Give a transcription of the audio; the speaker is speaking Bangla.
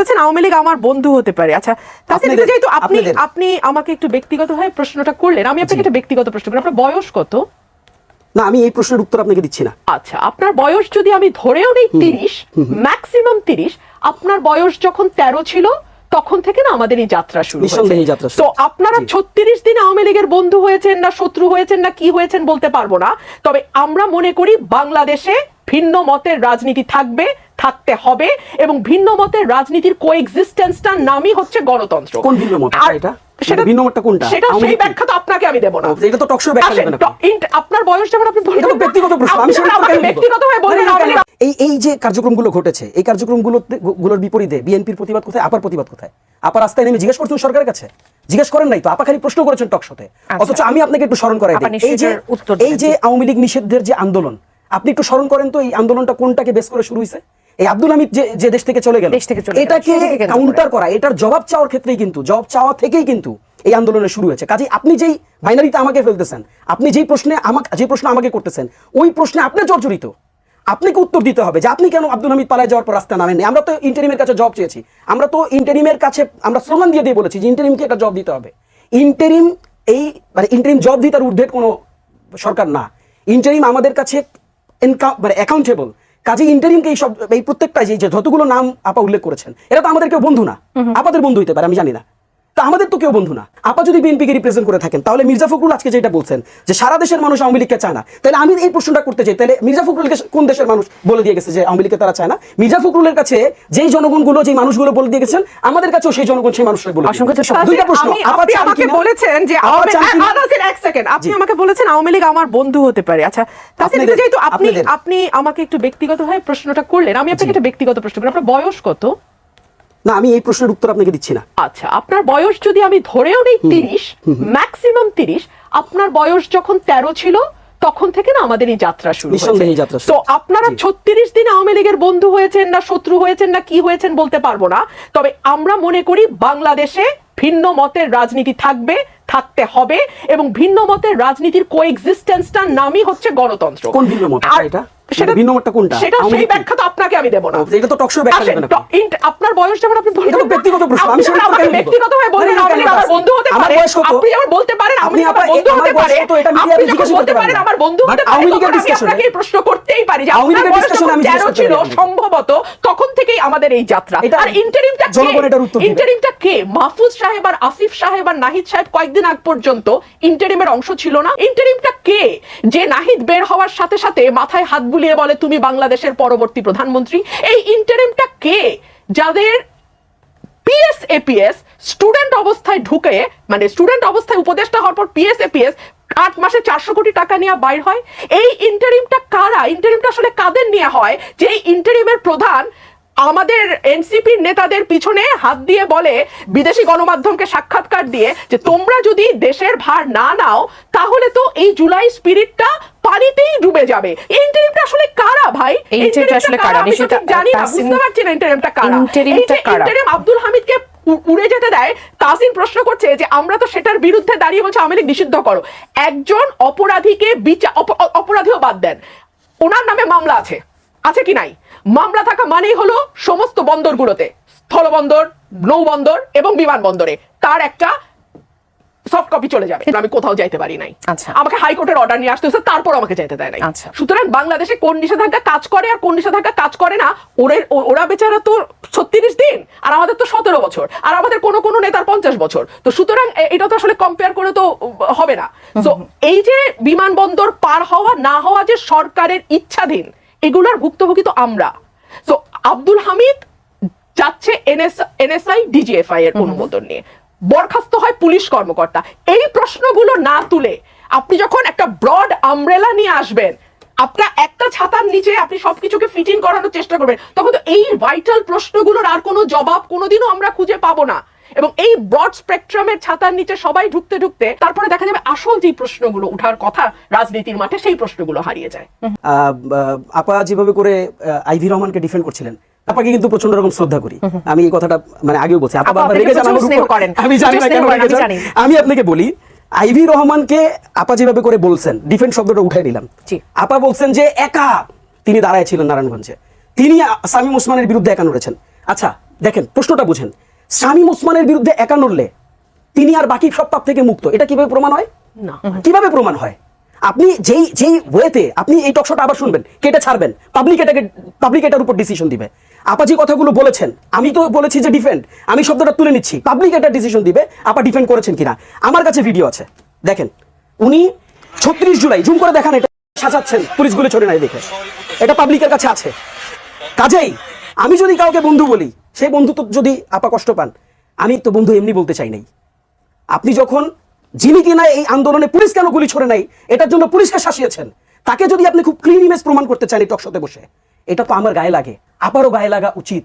বলেছেন আওয়ামী লীগ আমার বন্ধু হতে পারে। আচ্ছা আপনাদের- যেহেতু আপনি আপনি আমাকে একটু ব্যক্তিগতভাবে প্রশ্নটা করলেন। আমি আপনাকে একটা ব্যক্তিগত প্রশ্ন করি। আপনার বয়স কত? না আমি এই প্রশ্নের উত্তর আপনাকে দিচ্ছি না। আচ্ছা আপনার বয়স যদি আমি ধরেও নেই তিরিশ ম্যাক্সিমাম তিরিশ আপনার বয়স যখন তেরো ছিল তখন থেকে না আমাদের এই যাত্রা শুরু তো আপনারা। ছত্রিশ দিন আওয়ামী লীগের বন্ধু হয়েছেন না শত্রু হয়েছেন না কি হয়েছেন বলতে পারব না। তবে আমরা মনে করি বাংলাদেশে ভিন্ন মতের রাজনীতি থাকবে থাকতে হবে এবং ভিন্ন মতের রাজনীতির কোএক্সিস্টেন্সটার নামই হচ্ছে গণতন্ত্র। কোন ভিন্ন মত? আর এটা? সেটা ভিন্ন মতটা কোনটা? সেটা সেই ব্যাখ্যা তো আপনাকে আমি দেবো না। এটা তো talk ব্যাখ্যা দেবেন আপনি। আপনার বয়স যেমন আপনি বললেন এটা ব্যক্তিগত প্রশ্ন আমি সেটা আমাকে ব্যক্তিগতভাবে বললেন না, না, আওয়ামী লীগ- কেন? এই এই যে কার্যক্রমগুলো ঘটেছে এই কার্যক্রমগুলো বিপরীতে বিএনপির প্রতিবাদ কোথায় আপার প্রতিবাদ কোথায়? আপা রাস্তায় নেমে জিজ্ঞেস করছেন সরকারের কাছে? জিজ্ঞেস করেন নাই তো? আপা খালি প্রশ্ন করেছেন টকশোতে অথচ আমি আপনাকে একটু স্মরণ করাই দিই। এই যে উত্তর এই যে আওয়ামী লীগ নিষেধের যে আন্দোলন আপনি একটু স্মরণ করেন তো এই আন্দোলনটা কোনটাকে বেস করে শুরু হয়েছে এই আব্দুল হামিদ যে যে দেশ থেকে চলে গেল দেশ থেকে চলে এটাকে। কাউন্টার করা এটার জবাব চাওয়ার ক্ষেত্রেই কিন্তু জবাব চাওয়া থেকেই কিন্তু এই আন্দোলনের শুরু হয়েছে। কাজে আপনি যেই বাইনারিতে আমাকে ফেলতেছেন আপনি যেই প্রশ্নে আমাকে যে প্রশ্ন আমাকে করতেছেন ওই প্রশ্নে আপনি জর্জরিত। আপনাকে উত্তর দিতে হবে? যে আপনি কেন আব্দুল হামিদ পালায় যাওয়ার পর রাস্তা নামেননি? আমরা তো ইন্টারিমের কাছে জব চেয়েছি। আমরা তো ইন্টারিমের কাছে আমরা স্লোগান দিয়ে দিয়ে বলেছি যে ইন্টারিমকে একটা জব দিতে হবে। ইন্টারিম এই মানে ইন্টারিম জব দিতে আর ঊর্ধ্বের কোনো সরকার না। ইন্টারিম আমাদের কাছে মানে অ্যাকাউন্টেবল কাজে ইন্টারিমকে এই সব এই প্রত্যেকটা যে যে যতগুলো নাম আপা উল্লেখ করেছেন এরা তো আমাদের কেউ বন্ধু না। আপাদের বন্ধু হইতে পারে আমি জানি না। তা আমাদের তো কেউ বন্ধু না। আপা যদি বিএনপিকে রিপ্রেজেন্ট করে থাকেন তাহলে মির্জা ফখরুল আজকে যেটা বলছেন যে সারা দেশের মানুষ আওয়ামী লীগকে চায় না। তাহলে আমি এই প্রশ্নটা করতে চাই তাহলে মির্জা ফখরুলকে কোন দেশের মানুষ বলে দিয়ে গেছে যে আওয়ামী লীগকে তারা চায় না? মির্জা ফখরুলের কাছে যেই জনগণগুলো যেই মানুষগুলো বলে দিয়ে গেছেন আমাদের কাছেও সেই জনগণ সেই মানুষরা বলে। দুইটা প্রশ্ন আপনি আমাকে? বলেছেন যে এক সেকেন্ড আপনি। আমাকে বলেছেন আওয়ামী লীগ আমার বন্ধু হতে পারে। আচ্ছা আপনাদের- যেহেতু আপনি আপনি আমাকে একটু ব্যক্তিগতভাবে প্রশ্নটা করলেন আমি আপনাকে একটা ব্যক্তিগত প্রশ্ন করি। আপনার বয়স কত? না আমি এই প্রশ্নের উত্তর আপনাকে দিচ্ছি না। আচ্ছা আপনার বয়স যদি আমি ধরেও নেই তিরিশ ম্যাক্সিমাম তিরিশ আপনার বয়স যখন তেরো ছিল তখন থেকে না আমাদের এই যাত্রা শুরু তো আপনারা ছত্রিশ দিন আওয়ামী লীগের বন্ধু হয়েছেন না শত্রু হয়েছেন না কি হয়েছেন বলতে পারব না। তবে আমরা মনে করি বাংলাদেশে ভিন্ন মতের রাজনীতি থাকবে থাকতে হবে এবং ভিন্ন মতের রাজনীতির কোএক্সিস্টেন্সটার নামই হচ্ছে গণতন্ত্র। কোন ভিন্ন মত? এটা? সেটা ভিন্ন কোনটা সেটা সেই ব্যাখ্যা তো আপনাকে আমি দেবো না এটা তো talk ব্যাখ্যা দেবেন আপনি। আপনার বয়স যেমন আপনি বললেন এটা ব্যক্তিগত প্রশ্ন, আমি সেটা আমাকে ব্যক্তিগতভাবে বললেন না, না, আওয়ামী লীগ কেন আমার বন্ধু হতে পারে আপনি যেমন বলতে পারেন আপনি আপনি আমার বন্ধু হতে পারে কত? এটা আপনি মিডিয়াতে যখন করতে পারেন পারেন। আমার বন্ধু হতে পারে আওয়ামী লীগের তখন আমি আপনাকে প্রশ্ন করতেই পারি যে আপনার বয়স যখন 13 ছিল সম্ভবত তখন থেকেই আমাদের এই যাত্রা। আর ইন্টারিমটা ইন্টারিমটা কে? মাহফুজ সাহেব আর আসিফ সাহেব আর নাহিদ সাহেব কয়েকদিন আগ পর্যন্ত ইন্টারিমের অংশ ছিল না। ইন্টারিমটা কে? যে নাহিদ বের হওয়ার সাথে সাথে মাথায় হাত বুলিয়ে বলে তুমি বাংলাদেশের পরবর্তী প্রধানমন্ত্রী। এই ইন্টারিমটা কে? যাদের পিএস এপিএস স্টুডেন্ট অবস্থায় ঢুকে মানে স্টুডেন্ট অবস্থায় উপদেষ্টা হওয়ার পর পিএস এপিএস আট মাসে চারশো কোটি টাকা নিয়ে বাইর হয়। এই ইন্টারিমটা কারা? ইন্টারিমটা আসলে কাদের নিয়ে হয়? যে ইন্টারিমের প্রধান আমাদের এনসিপির নেতাদের পিছনে হাত দিয়ে বলে বিদেশি গণমাধ্যমকে সাক্ষাৎকার দিয়ে যে তোমরা যদি দেশের ভার না নাও তাহলে তো এই জুলাই স্পিরিটটা পানিতেই ডুবে যাবে। ইন্টারিমটা আসলে কারা ভাই? এই interim টা আসলে কারা? আমি জানি না বুঝতে পারছি না ইন্টারিমটা কারা। interim আব্দুল হামিদকে উড়ে যেতে দেয় তাসিন প্রশ্ন করছে যে আমরা তো সেটার বিরুদ্ধে দাঁড়িয়ে বলছে আওয়ামী লীগ নিষিদ্ধ করো। একজন অপরাধীকে বিচার অপরাধীও বাদ দেন। ওনার নামে মামলা আছে। আছে কি নাই? মামলা থাকা মানেই হলো সমস্ত বন্দরগুলোতে। স্থলবন্দর নৌবন্দর এবং বিমানবন্দরে। তার একটা সফট কপি চলে যাবে আমি কোথাও যাইতে পারি নাই। আচ্ছা। আমাকে হাইকোর্টের অর্ডার নিয়ে আসতে হচ্ছে তারপর আমাকে যেতে দেয় নাই। আচ্ছা। সুতরাং বাংলাদেশে কোন নিষেধাজ্ঞা কাজ করে আর কোন নিষেধাজ্ঞা কাজ করে না ওরে ওরা বেচারা তো ছত্রিশ দিন আর আমাদের তো সতেরো বছর আর আমাদের কোন কোন নেতার পঞ্চাশ বছর। তো সুতরাং এটা তো আসলে কম্পেয়ার করে তো হবে না। তো এই যে বিমানবন্দর পার হওয়া না হওয়া যে সরকারের ইচ্ছাধীন এগুলোর ভুক্তভোগী তো আমরা। তো আব্দুল হামিদ যাচ্ছে এনএস এনএসআই ডিজিএফআই এর অনুমোদন নিয়ে। বরখাস্ত হয় পুলিশ কর্মকর্তা। এই প্রশ্নগুলো না তুলে আপনি যখন একটা ব্রড আমব্রেলা নিয়ে আসবেন আপনার একটা ছাতার নিচে আপনি সবকিছুকে ফিটিং করানোর চেষ্টা করবেন তখন তো এই ভাইটাল প্রশ্নগুলোর আর কোনো জবাব কোনোদিনও আমরা খুঁজে পাবো না। এবং এই ব্রড স্পেকট্রামের ছাতার নিচে সবাই ঢুকতে ঢুকতে তারপরে দেখা যাবে আসল যে প্রশ্নগুলো উঠার কথা রাজনীতির মাঠে সেই প্রশ্নগুলো হারিয়ে যায়। আপা যেভাবে করে আইভি রহমানকে ডিফেন্ড করছিলেন আপাকে কিন্তু প্রচণ্ড রকম শ্রদ্ধা করি। আমি এই কথাটা মানে আগেও বলছি আপা আপনাকে রেগে যান। আমি জানি না কেন আমি আপনাকে বলি আইভি রহমানকে আপা যেভাবে করে বলছেন ডিফেন্ড শব্দটা উঠাই দিলাম জি। আপা বলছেন যে একা তিনি দাঁড়ায় ছিলেন নারায়ণগঞ্জে। তিনি সামিম ওসমানের বিরুদ্ধে একা নড়েছেন। আচ্ছা দেখেন প্রশ্নটা বুঝেন। শামীম ওসমানের বিরুদ্ধে একা নড়লে তিনি আর বাকি সব পাপ থেকে মুক্ত। এটা কীভাবে প্রমাণ হয়? না। কীভাবে প্রমাণ হয়? আপনি যেই যেই ওয়েতে আপনি এই টকশোটা আবার শুনবেন কেটে ছাড়বেন পাবলিক এটাকে পাবলিক এটার উপর ডিসিশন দিবে। আপা যে কথাগুলো বলেছেন আমি তো বলেছি যে ডিফেন্ড আমি শব্দটা তুলে নিচ্ছি পাবলিক এটা ডিসিশন দিবে আপা ডিফেন্ড করেছেন কিনা। আমার কাছে ভিডিও আছে। দেখেন উনি ছত্রিশ জুলাই জুম করে দেখান এটা সাজাচ্ছেন পুলিশগুলো ছড়ে নাই দেখে। এটা পাবলিকের কাছে আছে। কাজেই আমি যদি কাউকে বন্ধু বলি, সেই বন্ধু তো যদি আপা কষ্ট পান, আমি তো বন্ধু এমনি বলতে চাই নাই। আপনি যখন যিনি কিনা এই আন্দোলনে পুলিশ কেন গুলি ছড়ে নাই, এটার জন্য পুলিশকে শাসিয়েছেন, তাকে যদি আপনি খুব ক্লিন ইমেজ প্রমাণ করতে চান এই টকশোতে বসে, এটা তো আমার গায়ে লাগে আবারও গায়ে লাগা উচিত।